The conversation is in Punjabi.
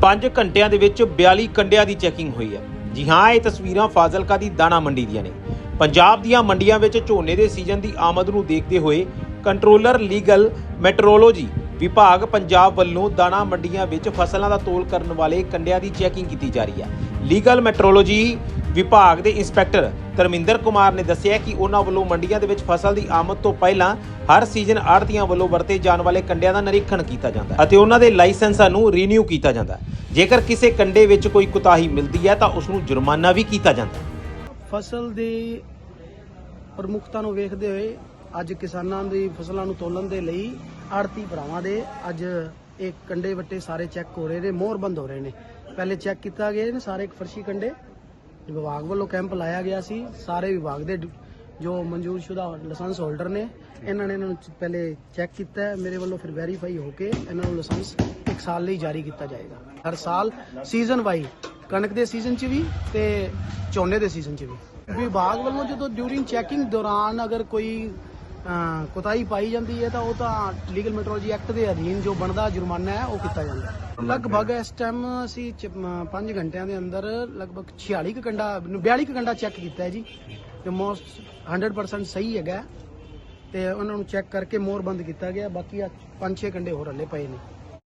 5 ਘੰਟਿਆਂ ਦੇ ਵਿੱਚ 42 ਕੰਡਿਆਂ ਦੀ ਚੈਕਿੰਗ ਹੋਈ ਹੈ। ਜੀ ਹਾਂ, ਇਹ ਤਸਵੀਰਾਂ ਫਾਜ਼ਿਲਕਾ ਦੀ ਦਾਣਾ ਮੰਡੀ ਦੀਆਂ ਨੇ। ਪੰਜਾਬ ਦੀਆਂ ਮੰਡੀਆਂ ਵਿੱਚ ਝੋਨੇ ਦੇ ਸੀਜ਼ਨ ਦੀ ਆਮਦ ਨੂੰ ਦੇਖਦੇ ਹੋਏ ਕੰਟਰੋਲਰ, ਲੀਗਲ, ਮੈਟਰੋਲੋਜੀ ਵਿਭਾਗ ਪੰਜਾਬ ਵੱਲੋਂ ਦਾਣਾ ਮੰਡੀਆਂ ਵਿੱਚ ਫਸਲਾਂ ਦਾ ਤੋਲ ਕਰਨ ਵਾਲੇ ਕੰਡਿਆਂ ਦੀ ਚੈਕਿੰਗ ਕੀਤੀ ਜਾ ਰਹੀ ਹੈ। ਲੀਗਲ ਮੈਟਰੋਲੋਜੀ ਵਿਭਾਗ ਦੇ ਇੰਸਪੈਕਟਰ ਧਰਮਿੰਦਰ ਕੁਮਾਰ ਨੇ ਦੱਸਿਆ ਕਿ ਉਹਨਾਂ ਵੱਲੋਂ ਮੰਡੀਆਂ ਦੇ ਵਿੱਚ ਫਸਲ ਦੀ ਆਮਦ ਤੋਂ ਪਹਿਲਾਂ ਹਰ ਸੀਜ਼ਨ ਆੜਤੀਆਂ ਵੱਲੋਂ ਵਰਤੇ ਜਾਣ ਵਾਲੇ ਕੰਡਿਆਂ ਦਾ ਨਿਰੀਖਣ ਕੀਤਾ ਜਾਂਦਾ ਹੈ ਅਤੇ ਉਹਨਾਂ ਦੇ ਲਾਇਸੈਂਸਾਂ ਨੂੰ ਰੀਨਿਊ ਕੀਤਾ ਜਾਂਦਾ ਹੈ। ਜੇਕਰ ਕਿਸੇ ਕੰਡੇ ਵਿੱਚ ਕੋਈ ਕੁਤਾਹੀ ਮਿਲਦੀ ਹੈ ਤਾਂ ਉਸ ਨੂੰ ਜੁਰਮਾਨਾ ਵੀ ਕੀਤਾ ਜਾਂਦਾ ਹੈ। ਫਸਲ ਦੀ ਪ੍ਰਮੁੱਖਤਾ ਨੂੰ ਵੇਖਦੇ ਹੋਏ ਅੱਜ ਕਿਸਾਨਾਂ ਦੀ ਫਸਲਾਂ ਨੂੰ ਤੋਲਣ ਦੇ ਲਈ ਆੜਤੀ ਭਰਾਵਾਂ ਦੇ ਅੱਜ ਇਹ ਕੰਡੇ ਵੱਟੇ ਸਾਰੇ ਚੈੱਕ ਹੋ ਰਹੇ ਨੇ ਮੋਹਰਬੰਦ ਹੋ ਰਹੇ ਨੇ। ਪਹਿਲੇ ਚੈੱਕ ਕੀਤਾ ਗਿਆ ਨੇ ਸਾਰੇ ਫਰਸ਼ੀ ਕੰਡੇ। ਵਿਭਾਗ ਵੱਲੋਂ ਕੈਂਪ ਲਾਇਆ ਗਿਆ ਸੀ। ਸਾਰੇ ਵਿਭਾਗ ਦੇ ਡ- ਜੋ ਮਨਜ਼ੂਰਸ਼ੁਦਾ ਲਾਇਸੈਂਸ ਹੋਲਡਰ ਨੇ, ਇਹਨਾਂ ਨੇ ਇਹਨਾਂ ਨੂੰ ਪਹਿਲੇ ਚੈੱਕ ਕੀਤਾ ਮੇਰੇ ਵੱਲੋਂ ਫਿਰ ਵੈਰੀਫਾਈ ਹੋ ਕੇ ਇਹਨਾਂ ਨੂੰ ਲਾਇਸੈਂਸ ਇੱਕ ਸਾਲ ਲਈ ਜਾਰੀ ਕੀਤਾ ਜਾਏਗਾ। ਹਰ ਸਾਲ ਸੀਜ਼ਨ ਵਾਈ ਕਣਕ ਦੇ ਸੀਜ਼ਨ 'ਚ ਵੀ ਤੇ ਝੋਨੇ ਦੇ ਸੀਜ਼ਨ 'ਚ ਵੀ। ਵਿਭਾਗ ਵੱਲੋਂ ਜਦੋਂ ਡਿਊਰਿੰਗ ਚੈਕਿੰਗ ਦੌਰਾਨ ਅਗਰ ਕੋਈ ਕੁਤਾਈ ਪਾਈ ਜਾਂਦੀ ਹੈ ਤਾਂ ਉਹ ਤਾਂ ਲੀਗਲ ਮੈਟਰੋਲੋਜੀ ਐਕਟ ਦੇ ਅਧੀਨ ਜੋ ਬਣਦਾ ਜੁਰਮਾਨਾ ਹੈ, ਉਹ ਕੀਤਾ ਜਾਂਦਾ ਲਗਭਗ ਇਸ ਟਾਈਮ ਅਸੀਂ 5 ਘੰਟਿਆਂ ਦੇ ਅੰਦਰ ਲਗਭਗ 46 ਕੁ ਕੰਡਾ 42 ਕੁ ਕੰਡਾ ਚੈੱਕ ਕੀਤਾ ਹੈ ਜੀ। ਤੇ ਮੋਸਟ 100% ਸਹੀ ਹੈਗਾ ਤੇ ਉਹਨਾਂ ਨੂੰ ਚੈੱਕ ਕਰਕੇ ਮੋਰ ਬੰਦ ਕੀਤਾ ਗਿਆ। ਬਾਕੀ 5-6 ਕੰਡੇ ਹੋਰ ਹੱਲੇ ਪਏ ਨੇ।